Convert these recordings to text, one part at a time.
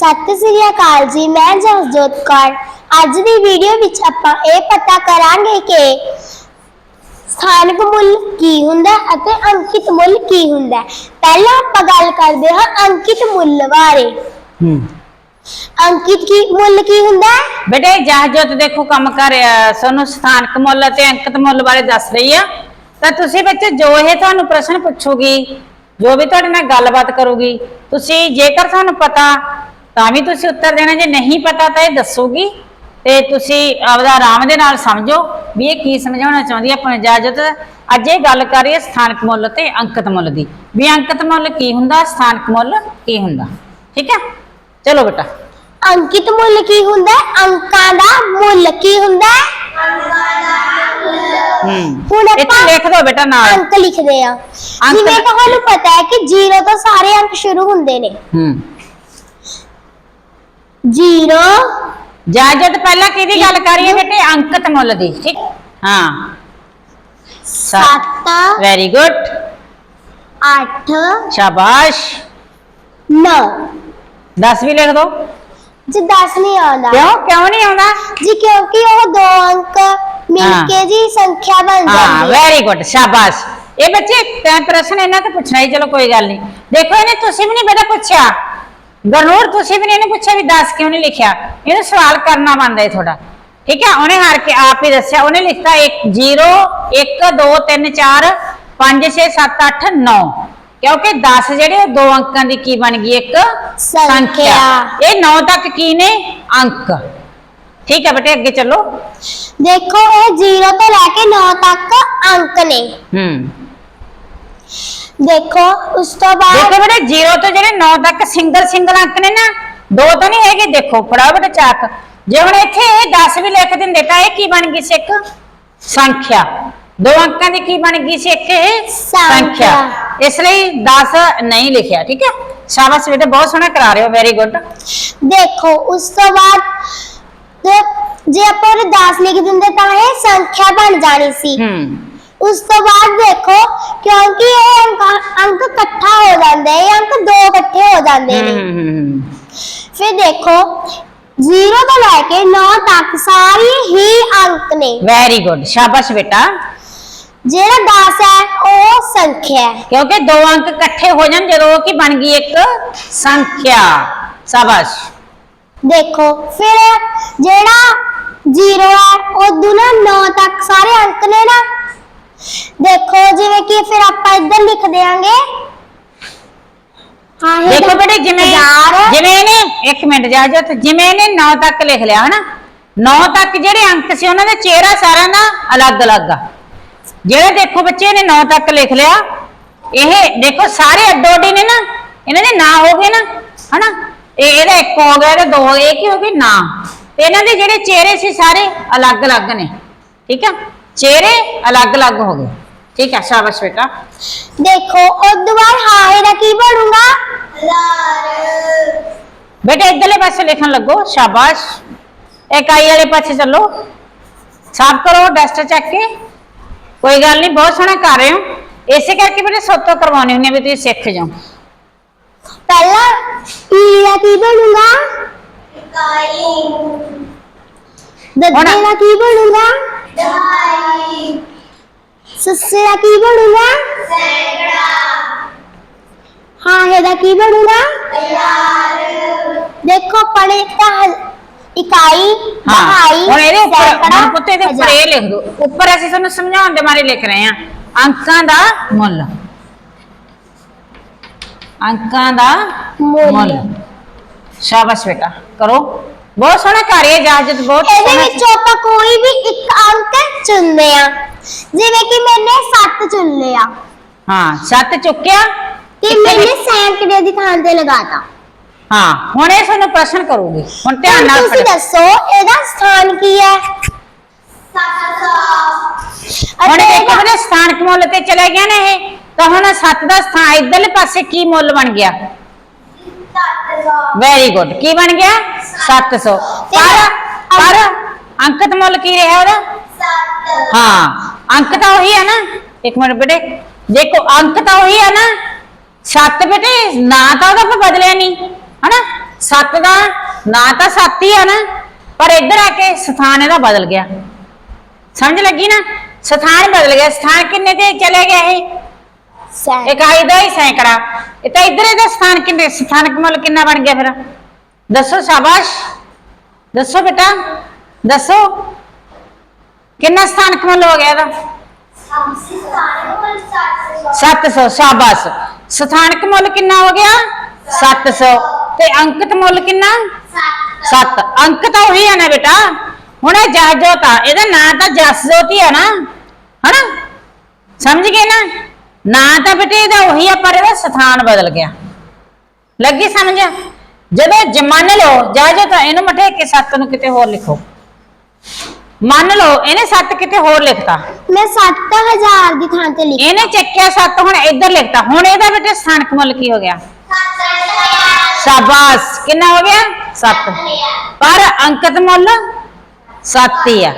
ਸਤਿ ਸ੍ਰੀ ਅਕਾਲ ਜੀ ਮੈਂ ਜਸਜੋਤ ਕੌਰ। ਅੱਜ ਦੀ ਵੀਡੀਓ ਵਿੱਚ ਆਪਾਂ ਇਹ ਪਤਾ ਕਰਾਂਗੇ ਕਿ ਸਥਾਨਕ ਮੁੱਲ ਕੀ ਹੁੰਦਾ ਹੈ ਅਤੇ ਅੰਕਿਤ ਮੁੱਲ ਕੀ ਹੁੰਦਾ ਹੈ। ਪਹਿਲਾਂ ਆਪਾਂ ਗੱਲ ਕਰਦੇ ਹਾਂ ਅੰਕਿਤ ਮੁੱਲ ਬਾਰੇ। ਹੂੰ। ਅੰਕਿਤ ਕੀ ਮੁੱਲ ਕੀ ਹੁੰਦਾ ਹੈ? ਬੇਟੇ ਜਹਾਜੋਤ ਦੇਖੋ ਕੰਮ ਕਰ ਰਿਹਾ ਸਾਨੂੰ ਸਥਾਨਕ ਮੁੱਲ ਅਤੇ ਅੰਕਿਤ ਮੁੱਲ ਬਾਰੇ ਦੱਸ ਰਹੀ ਆ। ਤਾਂ ਤੁਸੀਂ ਬੱਚੇ ਜੋ ਇਹ ਤੁਹਾਨੂੰ ਪ੍ਰਸ਼ਨ ਪੁੱਛੂਗੀ ਜੋ ਵੀ ਤੁਹਾਡੇ ਨਾਲ ਗੱਲਬਾਤ ਕਰੂਗੀ ਤੁਸੀਂ ਜੇਕਰ ਤੁਹਾਨੂੰ ਪਤਾ ਤਾਂ ਵੀ ਤੁਸੀਂ ਉੱਤਰ ਦੇਣਾ ਜੇ ਨਹੀਂ ਪਤਾ ਤਾਂ ਇਹ ਦੱਸੂਗੀ ਤੇ ਤੁਸੀਂ ਆਪਦਾ ਆਰਾਮ ਦੇ ਨਾਲ ਸਮਝੋ ਵੀ ਇਹ ਕੀ ਸਮਝਾਉਣਾ ਚਾਹੁੰਦੀ ਹੈ ਆਪਣੀ ਇਜਾਜ਼ਤ। ਅੱਜ ਇਹ ਗੱਲ ਕਰ ਰਹੀ ਹੈ ਸਥਾਨਕ ਮੁੱਲ ਤੇ ਅੰਕਿਤ ਮੁੱਲ ਦੀ। ਵੀ ਅੰਕਿਤ ਮੁੱਲ ਕੀ ਹੁੰਦਾ ਸਥਾਨਕ ਮੁੱਲ ਕੀ ਹੁੰਦਾ? ਠੀਕ ਹੈ ਚਲੋ ਬੇਟਾ। ਅੰਕਿਤ ਮੁੱਲ ਕੀ ਹੁੰਦਾ? ਅੰਕਾਂ ਦਾ ਮੁੱਲ ਕੀ ਹੁੰਦਾ? ਹੁਣ ਇੱਥੇ ਆਪਾਂ ਲਿਖ ਦੋ ਬੇਟਾ ਨਾਲ। ਅੰਕ ਲਿਖਦੇ ਆ। ਜਿਵੇਂ ਤੁਹਾਨੂੰ ਪਤਾ ਹੈ ਕਿ 0 ਤੋਂ ਸਾਰੇ ਅੰਕ ਸ਼ੁਰੂ ਹੁੰਦੇ ਨੇ। ਹੂੰ। 0 ਜਾਜਤ ਪਹਿਲਾਂ ਕਿਹਦੀ ਗੱਲ ਕਰ ਰਹੀ ਹੈ ਬੇਟੇ ਅੰਕਿਤ ਮੁੱਲ ਦੀ ਠੀਕ ਹਾਂ 7 ਵੈਰੀ ਗੁੱਡ 8 ਸ਼ਾਬਾਸ਼ 9 10 ਵੀ ਲਿਖ ਦੋ ਜੀ 10 ਨਹੀਂ ਆਉਂਦਾ ਕਿਉਂ ਕਿਉਂ ਨਹੀਂ ਆਉਂਦਾ ਜੀ ਕਿਉਂਕਿ ਉਹ ਦੋ ਅੰਕ ਮਿਲ ਹਾਂ। ਕੇ ਜੀ ਸੰਖਿਆ ਬਣ ਹਾਂ ਜਾਂਦੀ ਹੈ ਵੈਰੀ ਗੁੱਡ ਸ਼ਾਬਾਸ਼ ਇਹ ਬੱਚੇ ਤੈਂ ਪ੍ਰਸ਼ਨ ਇਹਨਾਂ ਤੋਂ ਪੁੱਛਣਾ ਹੀ ਚਲੋ ਕੋਈ ਗੱਲ ਨਹੀਂ ਦੇਖੋ ਇਹਨੇ ਤੁਸੀਂ ਵੀ ਨਹੀਂ ਬੇਟਾ ਪੁੱਛਿਆ ਗਰਨੂਰ ਤੁਸੀਂ ਵੀ ਨਹੀਂ ਇਹਨੇ ਪੁੱਛਿਆ ਵੀ 10 ਕਿਉਂ ਨਹੀਂ ਲਿਖਿਆ? ਇਹਨੂੰ ਸਵਾਲ ਕਰਨਾ ਬਣਦਾ ਹੈ ਥੋੜਾ ਠੀਕ ਹੈ ਉਹਨੇ ਹਾਰ ਕੇ ਆਪ ਹੀ ਦੱਸਿਆ। ਉਹਨੇ ਲਿਖਤਾ 1 0 1 2 3 4 5 6 7 8 9 ਕਿਉਂਕਿ 10 ਜਿਹੜੇ ਦੋ ਅੰਕਾਂ ਦੀ ਕੀ ਬਣ ਗਈ? ਇੱਕ ਸੰਖਿਆ। ਇਹ 9 ਤੱਕ ਕੀ ਨੇ? ਅੰਕ। ਠੀਕ ਹੈ ਬੇਟੇ ਅੱਗੇ ਚੱਲੋ। ਦੇਖੋ ਇਹ 0 ਤੋਂ ਲੈ ਕੇ 9 ਤੱਕ ਅੰਕ ਨੇ। ਹੂੰ। ਦੇਖੋ ਉਸ ਤੋਂ ਬਾਅਦ ਦੇਖੋ ਬੇਟੇ 0 ਤੋਂ ਜਿਹੜੇ 9 ਤੱਕ ਸਿੰਗਲ ਸਿੰਗਲ ਅੰਕ ਨੇ ਨਾ ਦੋ ਤਾਂ ਨਹੀਂ ਹੈਗੇ ਦੇਖੋ ਫੜਾਓ ਬੇਟੇ ਚਾਕ। ਜੇ ਹੁਣ ਇੱਥੇ ਇਹ 10 ਵੀ ਲਿਖ ਦਿੰਦੇ ਤਾਂ ਇਹ ਕੀ ਬਣ ਗਈ ਸੀ ਇੱਕ? ਸੰਖਿਆ। ਦੋ ਅੰਕਾਂ ਦੀ ਕੀ ਬਣ ਗਈ ਸੀ ਇੱਕ? ਇਹ ਸੰਖਿਆ। ਇਸ ਲਈ 10 ਨਹੀਂ ਲਿਖਿਆ ਠੀਕ ਹੈ? ਸ਼ਾਬਾਸ਼ ਬੇਟੇ ਬਹੁਤ ਸੋਹਣਾ ਕਰਾ ਰਹੇ ਹੋ ਵੈਰੀ ਗੁੱਡ ਦੇਖੋ ਉਸ ਤੋਂ ਬਾਅਦ ਜੇ ਆਪਾਂ ਉਹ 10 ਲਿਖ ਦਿੰਦੇ ਤਾਂ ਇਹ ਸੰਖਿਆ ਬਣ ਜਾਣੀ ਸੀ। ਹੂੰ। ਉਸ ਤੋਂ ਬਾਅਦ ਦੇਖੋ ਕਿਉਂਕਿ ਇਹ ਅੰਕ ਅੰਕ ਇਕੱਠਾ ਹੋ ਜਾਂਦਾ ਇਹ ਅੰਕ ਦੋ ਇਕੱਠੇ ਹੋ ਜਾਂਦੇ ਨੇ। ਹੂੰ ਫਿਰ ਦੇਖੋ 0 ਤੋਂ ਲੈ ਕੇ 9 ਤੱਕ ਸਾਰੇ ਹੀ ਅੰਕ ਨੇ। ਵੈਰੀ ਗੁੱਡ ਸ਼ਾਬਾਸ਼ ਬੇਟਾ। ਜਿਹੜਾ 10 ਹੈ ਉਹ ਸੰਖਿਆ ਹੈ। ਕਿਉਂਕਿ ਦੋ ਅੰਕ ਇਕੱਠੇ ਹੋ ਜਾਣ ਜਦੋਂ ਕੀ ਬਣ ਗਈ ਇੱਕ? ਸੰਖਿਆ। ਸ਼ਾਬਾਸ਼। ਦੇਖੋ ਫਿਰ ਜਿਹੜਾ 0 ਹੈ ਉਹ ਦੁਨਾ 9 ਤੱਕ ਸਾਰੇ ਅੰਕ ਨੇ ਨਾ। ਦੇਖੋ ਜਿਵੇਂ ਕਿ ਫਿਰ ਆਪਾਂ ਇੱਧਰ ਲਿਖ ਦੇਾਂਗੇ ਹਾਂ ਇਹ ਦੇਖੋ ਬੇਟੇ ਜਿਵੇਂ ਹਜ਼ਾਰ। ਜਿਵੇਂ ਇਹਨੇ ਇੱਕ ਮਿੰਟ ਜਾ ਜਾ ਜਿਵੇਂ ਇਹਨੇ 9 ਤੱਕ ਲਿਖ ਲਿਆ ਹਨਾ? 9 ਤੱਕ ਜਿਹੜੇ ਅੰਕ ਸੀ ਉਹਨਾਂ ਦਾ ਚਿਹਰਾ ਸਾਰਿਆਂ ਦਾ ਅਲੱਗ-ਅਲੱਗ ਆ। ਜਿਹੜੇ ਦੇਖੋ ਬੱਚੇ ਨੇ 9 ਤੱਕ ਲਿਖ ਲਿਆ। ਇਹ ਦੇਖੋ ਸਾਰੇ ਅੱਡੋ ਅੱਡੀ ਨੇ ਨਾ ਇਹਨਾਂ ਦੇ ਨਾਂ ਹੋ ਗਏ ਨਾ ਹਨਾ? ਇਹ ਇਹਦਾ ਇੱਕ ਹੋ ਗਿਆ ਇਹਦਾ ਦੋ ਹੋ ਗਏ ਇਹ ਕੀ ਹੋ ਗਏ? ਨਾਂ। ਤੇ ਇਹਨਾਂ ਦੇ ਜਿਹੜੇ ਚਿਹਰੇ ਸੀ ਸਾਰੇ ਅਲੱਗ-ਅਲੱਗ ਨੇ। ਠੀਕ ਆ? ਚਿਹਰੇ ਅਲੱਗ-ਅਲੱਗ ਹੋ ਗਏ ਠੀਕ ਆ ਸ਼ਾਬਾਸ਼ ਬੇਟਾ ਦੇਖੋ ਉਸ ਤੋਂ ਬਾਅਦ ਹਾਏ ਦਾ ਕੀ ਬਣੂਗਾ ਬੇਟੇ ਇਧਰਲੇ ਪਾਸੇ ਲਿਖਣ ਲੱਗੋ ਸ਼ਾਬਾਸ਼ ਇਕਾਈ ਵਾਲੇ ਪਾਸੇ ਚੱਲੋ ਸਾਫ਼ ਕਰੋ ਡਸਟ ਚੱਕ ਕੇ ਕੋਈ ਗੱਲ ਨਹੀਂ ਬਹੁਤ ਸੋਹਣਾ ਕਰ ਰਹੇ ਹੋ ਇਸੇ ਕਰਕੇ ਬੇਟੇ ਸੋਤੋ ਕਰਵਾਉਣੀ ਹੁੰਦੀ ਆ ਵੀ ਤੁਸੀਂ ਸਿੱਖ ਜਾਓ ਪਹਿਲਾ ਈ ਦਾ ਕੀ ਬਣੂਗਾ ਦੱਦੇ ਹੁਣ- ਦਾ ਬਣੂਗਾ ਸੱਸੇ ਦਾ ਕੀ ਬਣੂਗਾ? ਹਾਂ ਇਹਦਾ ਕੀ ਬਣੂਗਾ? ਦੇਖੋ ਪੜੇ ਤਾਂ ਇਕਾਈ ਦਹਾਈ ਹੁਣ ਇਹਦੇ ਉੱਪਰ ਸੈਂਕੜਾ, ਹੁਣ ਪੁੱਤੇ ਦੇ ਉੱਪਰ ਹਜ਼ਾਰ। ਇਹ ਲਿਖ ਦਿਓ ਉੱਪਰ ਅਸੀਂ ਤੁਹਾਨੂੰ ਸਮਝਾਉਣ ਦੇ ਮਾਰੇ ਲਿਖ ਰਹੇ ਹਾਂ। ਅੰਕਾਂ ਦਾ ਮੁੱਲ। ਅੰਕਾਂ ਦਾ ਮੁੱਲ। ਮੁੱਲ। ਸ਼ਾਬਾਸ਼ ਬੇਟਾ ਕਰੋ। ਬਹੁਤ ਸੋਹਣਾ ਰਹੀ ਹੈ ਇਜਾਜ਼ਤ ਬਹੁਤ ਇਹਦੇ ਸੋਹਣਾ ਵਿੱਚੋਂ ਆਪਾਂ ਕੋਈ ਵੀ ਇੱਕ ਅੰਕ ਚੁਣਦੇ ਆ ਜਿਵੇਂ ਕਿ ਮੈਨੇ 7 ਚੁਣ ਲਿਆ ਹਾਂ ਸੱਤ ਚੁੱਕਿਆ ਤੇ ਮੈਨੇ ਸੈਂਕੜੇ ਦੀ ਥਾਂ ਤੇ ਲਗਾਤਾ। ਹਾਂ ਹੁਣ ਇਹ ਤੁਹਾਨੂੰ ਪ੍ਰਸ਼ਨ ਕਰੂਗੀ। ਹੁਣ ਧਿਆਨ ਨਾਲ ਤੁਸੀਂ ਪੜ੍ਹੋ। ਦੱਸੋ ਇਹਦਾ ਸਥਾਨ ਕੀ ਹੈ? ਹੁਣ ਇਹਦਾ- ਬਲੇ ਸਥਾਨਕ ਮੁੱਲ ਤੇ ਚਲੇ ਗਿਆ ਨਾ ਇਹ। ਤਾਂ ਹੁਣ 7 ਦਾ ਸਥਾਨ ਇਧਰਲੇ ਪਾਸੇ ਕੀ ਮੁੱਲ ਬਣ ਗਿਆ? ਵੈਰੀ ਗੁੱਡ ਕੀ ਬਣ ਗਿਆ? 700 ਪਰ ਪਰ ਅੰਕਤ ਮੁੱਲ ਕੀ ਰਿਹਾ ਉਹਦਾ? ਹਾਂ ਅੰਕ ਤਾਂ ਉਹੀ ਹੈ ਨਾ। ਇੱਕ ਮਿੰਟ ਬੇਟੇ ਦੇਖੋ ਅੰਕ ਤਾਂ ਉਹੀ ਹੈ ਨਾ। 7 ਬੇਟੇ ਨਾ ਤਾਂ ਉਹਦਾ ਕੋਈ ਬਦਲਿਆ ਨਹੀਂ ਹਨਾ? ਸੱਤ ਦਾ ਨਾਂ ਤਾਂ ਸੱਤ ਹੀ ਆ ਨਾ। ਪਰ ਇੱਧਰ ਆ ਕੇ ਸਥਾਨ ਇਹਦਾ ਬਦਲ ਗਿਆ। ਸਮਝ ਲੱਗੀ ਨਾ? ਸਥਾਨ ਬਦਲ ਗਿਆ। ਸਥਾਨ ਕਿੰਨੇ ਤੇ ਚਲੇ ਗਿਆ ਇਹ? ਇਕਾਈ ਦਾ ਹੀ ਸੈਂਕੜਾ। ਇਹ ਤਾਂ ਇੱਧਰ ਇਹਦਾ ਸਥਾਨ ਕਿੰਨੇ? ਸਥਾਨਕ ਮੁੱਲ ਕਿੰਨਾ ਬਣ ਗਿਆ ਫਿਰ? ਦੱਸੋ ਸ਼ਾਬਾਸ਼। ਦੱਸੋ ਬੇਟਾ। ਦੱਸੋ। ਕਿੰਨਾ ਸਥਾਨਕ ਮੁੱਲ ਹੋ ਗਿਆ ਇਹਦਾ? 700 ਸ਼ਾਬਾਸ਼। ਸਥਾਨਕ ਮੁੱਲ ਕਿੰਨਾ ਹੋ ਗਿਆ? 700 ਤੇ ਅੰਕਿਤ ਮੁੱਲ ਕਿੰਨਾ? 7 ਅੰਕ ਤਾਂ ਉਹੀ ਆ ਨਾ ਬੇਟਾ। ਹੁਣ ਇਹ ਜਸਜੋਤ ਆ। ਇਹਦਾ ਨਾਂ ਤਾਂ ਜਸਜੋਤ ਹੀ ਆ ਨਾ। ਹਨਾ? ਸਮਝ ਗਏ ਨਾ? ਨਾਂ ਤਾਂ ਬੇਟੇ ਇਹਦਾ ਉਹੀ ਆ, ਪਰ ਇਹਦਾ ਸਥਾਨ ਬਦਲ ਗਿਆ। ਲੱਗੀ ਸਮਝ? ਜਦੋਂ ਜ- ਮੰਨ ਲਓ ਜਸਜੋਤ ਇਹਨੂੰ ਮਠੇ ਕੇ 7 ਨੂੰ ਕਿਤੇ ਹੋਰ ਲਿਖੋ। ਮੰਨ ਲਓ ਇਹਨੇ 7 ਕਿਤੇ ਹੋਰ ਲਿਖਤਾ। ਮੈਂ 7000 ਦੀ ਥਾਂ ਤੇ ਲਿਖ। ਇਹਨੇ ਚੱਕਿਆ 7 ਹੁਣ ਇੱਧਰ ਲਿਖਤਾ। ਹੁਣ ਇਹਦਾ ਬੇਟੇ ਸਥਾਨਕ ਮੁੱਲ ਕੀ ਹੋ ਗਿਆ? ਸ਼ਾਬਾਸ਼। ਕਿੰਨਾ ਹੋ ਗਿਆ? 7 ਪਰ ਅੰਕਿਤ ਮੁੱਲ 7 ਹੀ ਆ।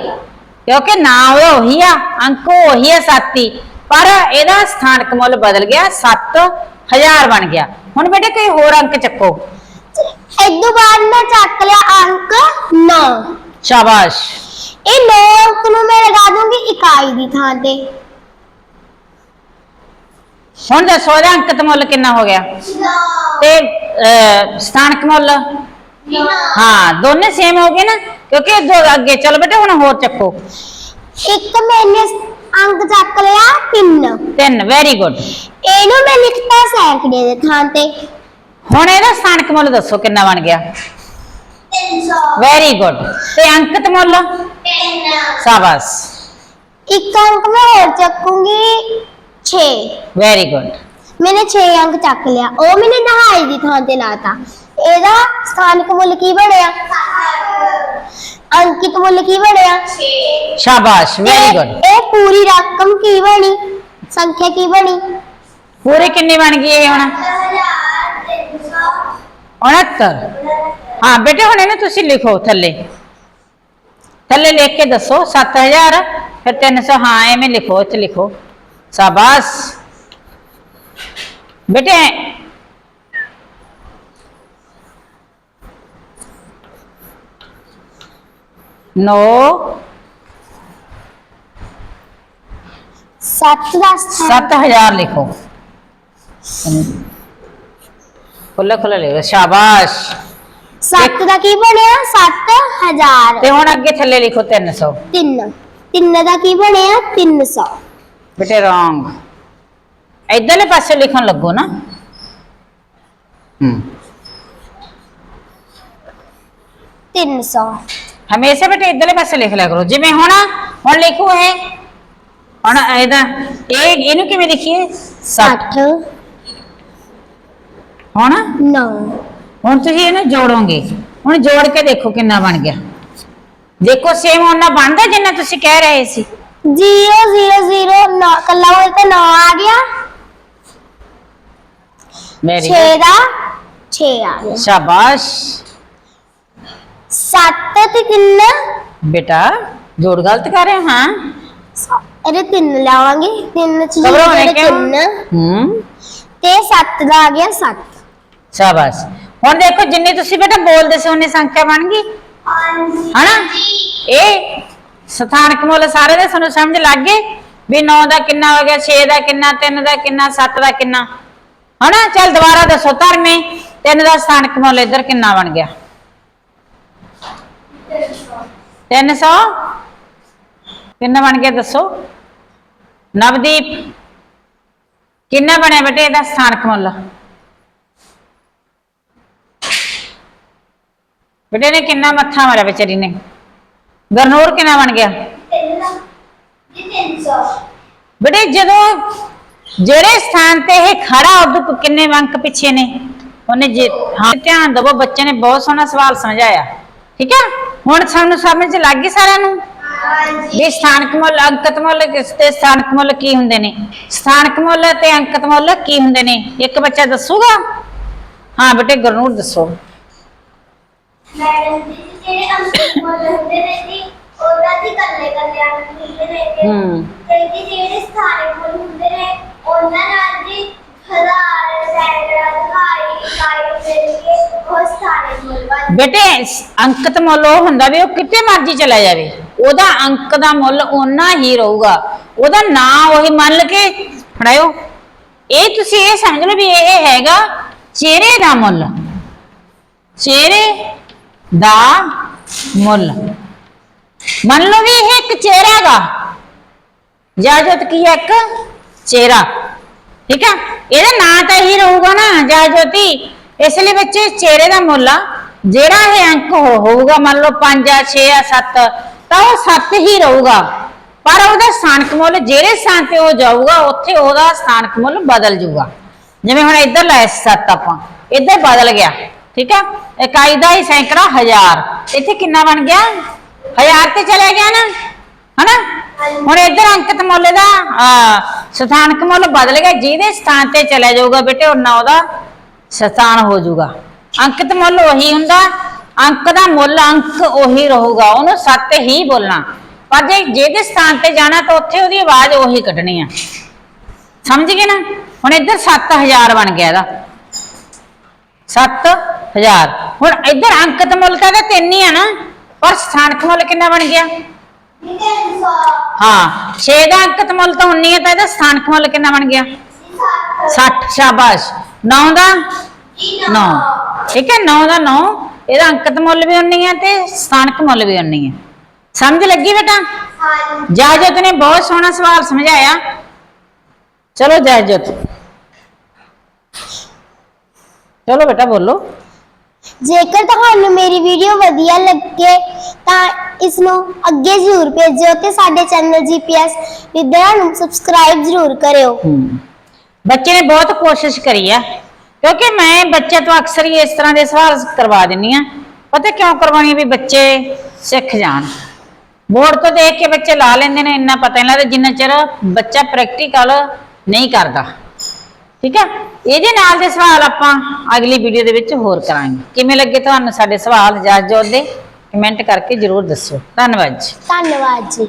ਕਿਉਂਕਿ ਨਾਂ ਉਹੀ ਆ ਅੰਕ ਉਹੀ ਆ 7 ਹੀ। ਪਰ ਇਹਦਾ ਸਥਾਨਕ ਮੁੱਲ ਬਦਲ ਗਿਆ 7000 ਬਣ ਗਿਆ। ਹੁਣ ਬੇਟੇ ਕੋਈ ਹੋਰ ਅੰਕ ਚੱਕੋ। ਇਦੋਂ ਬਾਅਦ ਮੈਂ ਚੱਕ ਲਿਆ ਅੰਕ 9 ਸ਼ਾਬਾਸ਼। ਇਹ 9 ਅੰਕ ਨੂੰ ਮੈਂ ਲਗਾ ਦੂੰਗੀ ਇਕਾਈ ਦੀ ਥਾਂ ਤੇ। ਹੁਣ ਦੱਸੋ ਇਹਦਾ ਅੰਕਿਤ ਮੁੱਲ ਕਿੰਨਾ ਹੋ ਗਿਆ? ਤੇ ਅਹ, ਸਥਾਨਕ ਮੁੱਲ? ਹਾਂ ਦੋਨੇ ਸੇਮ ਹੋ ਗਏ ਨਾ ਕਿਉਂਕਿ ਦੋ ਅੱਗੇ ਚਲੋ ਬੇਟੇ ਹੁਣ ਹੋਰ ਚੱਕੋ। ਇੱਕ ਮੈਨੇ ਅੰਕ ਚੱਕ ਲਿਆ 3 ਤਿੰਨ ਵੈਰੀ ਗੁੱਡ ਇਹਨੂੰ ਮੈਂ ਲਿਖਤਾ ਸੈਂਕੜੇ ਦੇ ਥਾਂ ਤੇ। ਹੁਣ ਇਹਦਾ ਸਥਾਨਕ ਮੁੱਲ ਦੱਸੋ ਕਿੰਨਾ ਬਣ ਗਿਆ? 300 ਵੈਰੀ ਗੁੱਡ ਤੇ ਅੰਕਿਤ ਮੁੱਲ? 3 ਸ਼ਾਬਾਸ਼। ਇੱਕ ਅੰਕ ਮੈਂ ਹੋਰ ਚੱਕੂੰਗੀ 6 ਵੈਰੀ ਗੁੱਡ ਮੈंने 6 ਅੰਕ ਚੱਕ ਲਿਆ। ਉਹ ਮੈंने ਦਹਾਈ ਦੀ ਥਾਂ ਤੇ ਲਾਤਾ। ਇਹਦਾ ਸਥਾਨਕ ਮੁੱਲ ਕੀ ਬਣਿਆ? ਅੰਕਿਤ ਮੁੱਲ ਕੀ ਬਣਿਆ? ਸ਼ਾਬਾਸ਼। ਵੈਰੀ ਗੁੱਡ ਇਹ ਪੂਰੀ ਰਕਮ ਕੀ ਬਣੀ? ਸੰਖਿਆ ਕੀ ਬਣੀ? ਪੂਰੇ ਕਿੰਨੀ ਬਣ ਗਈ ਇਹ ਹੁਣ? 69 ਹਾਂ ਬੇਟੇ ਹੁਣ ਇਹਨੂੰ ਤੁਸੀਂ ਲਿਖੋ ਥੱਲੇ ਥੱਲੇ ਲਿਖ ਕੇ ਦੱਸੋ 7000 ਫਿਰ 300 ਹਾਂ ਐਵੇਂ ਲਿਖੋ ਇੱਥੇ ਲਿਖੋ ਸ਼ਾਬਾਸ਼ ਬੇਟੇ ਨੋ 7 ਦਾ ਸਥਾਨ 7000 ਲਿਖੋ ਖੁੱਲਾ ਖੁੱਲਾ ਲਿਖੋ ਸ਼ਾਬਾਸ਼। 7 ਦਾ ਕੀ ਬਣਿਆ? 7000 ਤੇ ਹੁਣ ਅੱਗੇ ਥੱਲੇ ਲਿਖੋ 300 3 3 ਦਾ ਕੀ ਬਣਿਆ? 300 ਬੇਟੇ ਰੋਂਗ ਇਧਰਲੇ ਪਾਸੇ ਲਿਖਣ ਲੱਗੋ ਨਾ। ਹੂੰ। 300 ਹਮੇਸ਼ਾ ਬੇਟੇ ਇਧਰਲੇ ਪਾਸੇ ਲਿਖ ਲਿਆ ਕਰੋ। ਜਿਵੇਂ ਹੁਣ ਹੁਣ ਲਿਖੋ ਇਹ। ਹੁਣ ਇਹਦਾ ਇਹ ਇਹਨੂੰ ਕਿਵੇਂ ਲਿਖੀਏ? 60 60 ਹੁਣ? 9 ਹੁਣ ਤੁਸੀਂ ਇਹਨੂੰ ਜੋੜੋਗੇ। ਹੁਣ ਜੋੜ ਕੇ ਦੇਖੋ ਕਿੰਨਾ ਬਣ ਗਿਆ। ਦੇਖੋ ਸੇਮ ਉਹਨਾਂ ਬਣਦਾ ਜਿੰਨਾ ਤੁਸੀਂ ਕਹਿ ਰਹੇ ਸੀ। 0 0 0 9 ਕੱਲਾ ਹੋਇਆ ਤਾਂ 9 ਆ ਗਿਆ। ਵੈਰੀ 6 ਦਾ 6 ਆ ਗਿਆ। ਸ਼ਾਬਾਸ਼। 7 ਤੇ 3 ਬੇਟਾ ਜੋੜ ਗਲਤ ਕਰ ਰਹੇ ਹੋ? ਇਹਦੇ 3 ਲਾਵਾਂਗੇ। 3 ਚ ਘਬਰਾਉਣਾ ਜਿਹੜੇ ਕਿਉਂ? 3 ਹੂੰ। ਤੇ 7 ਦਾ ਆ ਗਿਆ 7 ਸ਼ਾਬਾਸ਼। ਹੁਣ ਦੇਖੋ, ਜਿੰਨੀ ਤੁਸੀਂ ਬੇਟਾ ਬੋਲਦੇ ਸੀ ਉਹਨੇ ਸੰਖਿਆ ਬਣ ਗਈ। ਹਨਾ? ਇਹ ਸਥਾਨਕ ਮੁੱਲ ਸਾਰੇ ਦੇ ਸਾਨੂੰ ਸਮਝ ਲੱਗ ਗਏ ਵੀ 9 ਦਾ ਕਿੰਨਾ ਹੋ ਗਿਆ 6 ਦਾ ਕਿੰਨਾ 3 ਦਾ ਕਿੰਨਾ 7 ਦਾ ਕਿੰਨਾ। ਹਨਾ? ਚੱਲ ਦੁਬਾਰਾ ਦੱਸੋ, ਧਰਮੇ 3 ਦਾ ਸਥਾਨਕ ਮੁੱਲ ਇੱਧਰ ਕਿੰਨਾ ਬਣ ਗਿਆ? 300 ਕਿੰਨਾ ਬਣ ਗਿਆ ਦੱਸੋ? ਨਵਦੀਪ, ਕਿੰਨਾ ਬਣਿਆ ਬੇਟੇ ਇਹਦਾ ਸਥਾਨਕ ਮੁੱਲ? ਬੇਟੇ ਨੇ ਕਿੰਨਾ ਮੱਥਾ ਮਾਰਿਆ ਵਿਚਾਰੀ ਨੇ? ਗਰਨੂਰ ਕਿੰਨਾ ਬਣ ਗਿਆ? ਬੇਟੇ ਜਦੋਂ ਜਿਹੜੇ ਸਥਾਨ ਤੇ ਇਹ ਖੜਾ ਉਦੋਂ ਕਿੰਨੇ ਅੰਕ ਪਿੱਛੇ ਨੇ? ਉਹਨੇ ਜੇ ਹਾਂ ਧਿਆਨ ਦਿਵੋ ਬੱਚੇ ਨੇ ਬਹੁਤ ਸੋਹਣਾ ਸਵਾਲ ਸਮਝਾਇਆ। ਠੀਕ ਹੈ ਹੁਣ ਸਾਨੂੰ ਸਮਝ ਲੱਗ ਗਈ ਸਾਰਿਆਂ ਨੂੰ? ਵੀ ਸਥਾਨਕ ਮੁੱਲ ਅੰਕਤ ਮੁੱਲ ਤੇ ਸਥਾਨਕ ਮੁੱਲ ਕੀ ਹੁੰਦੇ ਨੇ? ਸਥਾਨਕ ਮੁੱਲ ਤੇ ਅੰਕਤ ਮੁੱਲ ਕੀ ਹੁੰਦੇ ਨੇ? ਇੱਕ ਬੱਚਾ ਦੱਸੂਗਾ? ਹਾਂ ਬੇਟੇ ਗਰਨੂਰ ਦੱਸੋ। ਮੈਡਮ ਜੀ ਜਿਹੜੇ ਅੰਕ ਮੁੱਲ ਨੇ ਜੀ ਉਹਨਾਂ ਦੀ ਕੱਲੇ ਕੱਲੇ ਅੰਕ ਹੁੰਦੇ ਨੇ ਜੀ। ਹੂੰ। ਤੇ ਜੀ ਜਿਹੜੇ ਸਥਾਨਕ ਮੁੱਲ ਹੁੰਦੇ ਨੇ ਉਹਨਾਂ ਨਾਲ ਜੀ ਹਜ਼ਾਰ ਸੈਂਕੜਾ ਦਹਾਈ ਇਕਾਈ ਮਿਲ ਉਹ ਸਥਾਨਕ ਹਾਂਜੀ ਬੇਟੇ ਸ- ਅੰਕਤ ਮੁੱਲ ਉਹ ਹੁੰਦਾ ਵੀ ਉਹ ਕਿਤੇ ਮਰਜ਼ੀ ਚਲਾ ਜਾਵੇ ਉਹਦਾ ਅੰਕ ਦਾ ਮੁੱਲ ਓਨਾ ਹੀ ਰਹੂਗਾ ਉਹਦਾ ਨਾਂ ਉਹੀ ਮੰਨ ਕੇ ਫੜਾਇਓ ਇਹ ਤੁਸੀਂ ਇਹ ਸਮਝ ਲਓ ਵੀ ਇਹ ਹੈਗਾ ਚਿਹਰੇ ਦਾ ਮੁੱਲ ਚਿਹਰੇ ਦਾ ਮੁੱਲ। ਮੰਨ ਲਓ ਵੀ ਇਹ ਇੱਕ ਚਿਹਰਾ ਦਾ ਜਾਜਤ ਕੀ ਹੈ ਇੱਕ? ਚਿਹਰਾ। ਠੀਕ ਆ ਇਹਦਾ ਨਾਂ ਤਾਂ ਇਹੀ ਰਹੂਗਾ ਨਾ, ਜਾਜੋਤੀ। ਇਸ ਲਈ ਬੱਚੇ ਚਿਹਰੇ ਦਾ ਮੁੱਲ ਆ। ਜਿਹੜਾ ਇਹ ਅੰਕ ਹੋ- ਹੋਊਗਾ, ਮੰਨ ਲਓ 5 ਆ 6 ਆ 7 ਤਾਂ ਉਹ 7 ਹੀ ਰਹੂਗਾ। ਪਰ ਉਹਦਾ ਸਥਾਨਕ ਮੁੱਲ, ਜਿਹੜੇ ਸਥਾਨ ਤੇ ਉਹ ਜਾਊਗਾ, ਉੱਥੇ ਉਹਦਾ ਸਥਾਨਕ ਮੁੱਲ ਬਦਲ ਜਾਊਗਾ। ਜਿਵੇਂ ਹੁਣ ਇੱਧਰ ਲਾਇਆ 7 ਆਪਾਂ, ਇੱਧਰ ਬਦਲ ਗਿਆ। ਠੀਕ ਆ? ਇਕਾਈ ਦਾ ਹੀ ਸੈਂਕੜਾ ਹਜ਼ਾਰ। ਇੱਥੇ ਕਿੰਨਾ ਬਣ ਗਿਆ? ਹਜ਼ਾਰ ਤੇ ਚਲੇ ਗਿਆ ਨਾ? ਹਨਾ? ਹੁਣ ਇੱਧਰ ਅੰਕਿਤ ਮੁੱਲ ਦਾ ਸਥਾਨਕ ਮੁੱਲ ਬਦਲ ਗਿਆ, ਜਿਹਦੇ ਸਥਾਨ ਤੇ ਚਲਾ ਜਾਊਗਾ ਬੇਟੇ, ਉਹਨਾਂ ਉਹਦਾ ਸਥਾਨ ਹੋ ਜਾਊਗਾ। ਅੰਕਿਤ ਮੁੱਲ ਉਹੀ ਹੁੰਦਾ, ਅੰਕ ਦਾ ਮੁੱਲ ਅੰਕ ਉਹੀ ਰਹੂਗਾ, ਉਹਨੂੰ ਸੱਤ ਹੀ ਬੋਲਣਾ। ਪਰ ਜੇ ਜਿਹਦੇ ਸਥਾਨ ਤੇ ਜਾਣਾ, ਤਾਂ ਉੱਥੇ ਉਹਦੀ ਆਵਾਜ਼ ਉਹੀ ਕੱਢਣੀ ਆ। ਸਮਝ ਗਏ ਨਾ? ਹੁਣ ਇੱਧਰ 7000 ਬਣ ਗਿਆ ਇਹਦਾ। 7000 ਹੁਣ ਇੱਧਰ ਅੰਕਿਤ ਮੁੱਲ ਤਾਂ ਇਹਦਾ ਤਿੰਨ ਹੀ ਆ ਨਾ। ਪਰ ਸਥਾਨਕ ਮੁੱਲ ਕਿੰਨਾ ਬਣ ਗਿਆ? ਹੈ ਜੀ ਸੌ ਹਾਂ 6 ਦਾ ਅੰਕਿਤ ਮੁੱਲ ਤਾਂ 19 ਹੈ ਤਾਂ ਇਹਦਾ ਸਥਾਨਕ ਮੁੱਲ ਕਿੰਨਾ ਬਣ ਗਿਆ? ਸੱਤ 60 ਸ਼ਾਬਾਸ਼। 9 ਦਾ? ਜੀ 9 ਠੀਕ ਹੈ 9 ਦਾ 9 ਇਹਦਾ ਅੰਕਿਤ ਮੁੱਲ ਵੀ 19 ਹੈ ਤੇ ਸਥਾਨਕ ਮੁੱਲ ਵੀ 19 ਹੈ ਸਮਝ ਲੱਗੀ ਬੇਟਾ? ਜਾਜਤ ਨੇ ਬਹੁਤ ਸੋਹਣਾ ਸਵਾਲ ਸਮਝਾਇਆ। ਚਲੋ ਜਾਜਤ। ਚਲੋ ਬੇਟਾ ਬੋਲੋ। ਜੇਕਰ ਤੁਹਾਨੂੰ ਮੇਰੀ ਵੀਡੀਓ ਵਧੀਆ ਲੱਗੇ ਤਾਂ ਇਸ ਨੂੰ ਅੱਗੇ ਜ਼ਰੂਰ ਭੇਜਿਓ ਤੇ ਸਾਡੇ ਚੈਨਲ ਜੀਪੀਐਸ ਵਿਦਿਆ ਨੂੰ ਸਬਸਕ੍ਰਾਈਬ ਜ਼ਰੂਰ ਕਰਿਓ। ਬੱਚੇ ਨੇ ਬਹੁਤ ਕੋਸ਼ਿਸ਼ ਕਰੀ ਆ ਕਿਉਂਕਿ ਮੈਂ ਬੱਚੇ ਤੋਂ ਅਕਸਰ ਹੀ ਇਸ ਤਰ੍ਹਾਂ ਦੇ ਸਵਾਲ ਕਰਵਾ ਦਿੰਨੀ ਆ। ਪਤਾ ਕਿਉਂ ਕਰਵਾਉਣੀ? ਵੀ ਬੱਚੇ ਸਿੱਖ ਜਾਣ। ਬੋਰਡ ਤੋਂ ਦੇਖ ਕੇ ਬੱਚੇ ਲਾ ਲੈਂਦੇ ਨੇ ਇੰਨਾ ਪਤਾ ਨਹੀਂ ਲੱਗਦਾ ਜਿੰਨਾ ਚਿਰ ਬੱਚਾ ਪ੍ਰੈਕਟੀਕਲ ਨਹੀਂ ਕਰਦਾ। ਠੀਕ ਹੈ? ਇਹਦੇ ਨਾਲ ਦੇ ਸਵਾਲ ਆਪਾਂ ਅਗਲੀ ਵੀਡੀਓ ਦੇ ਵਿੱਚ ਹੋਰ ਕਰਾਂਗੇ। ਕਿਵੇਂ ਲੱਗੇ ਤੁਹਾਨੂੰ ਸਾਡੇ ਸਵਾਲ? ਜੱਜ ਜੋਤ ਦੇ ਕਮੈਂਟ ਕਰਕੇ ਜਰੂਰ ਦੱਸਿਓ। ਧੰਨਵਾਦ ਜੀ। ਧੰਨਵਾਦ ਜੀ।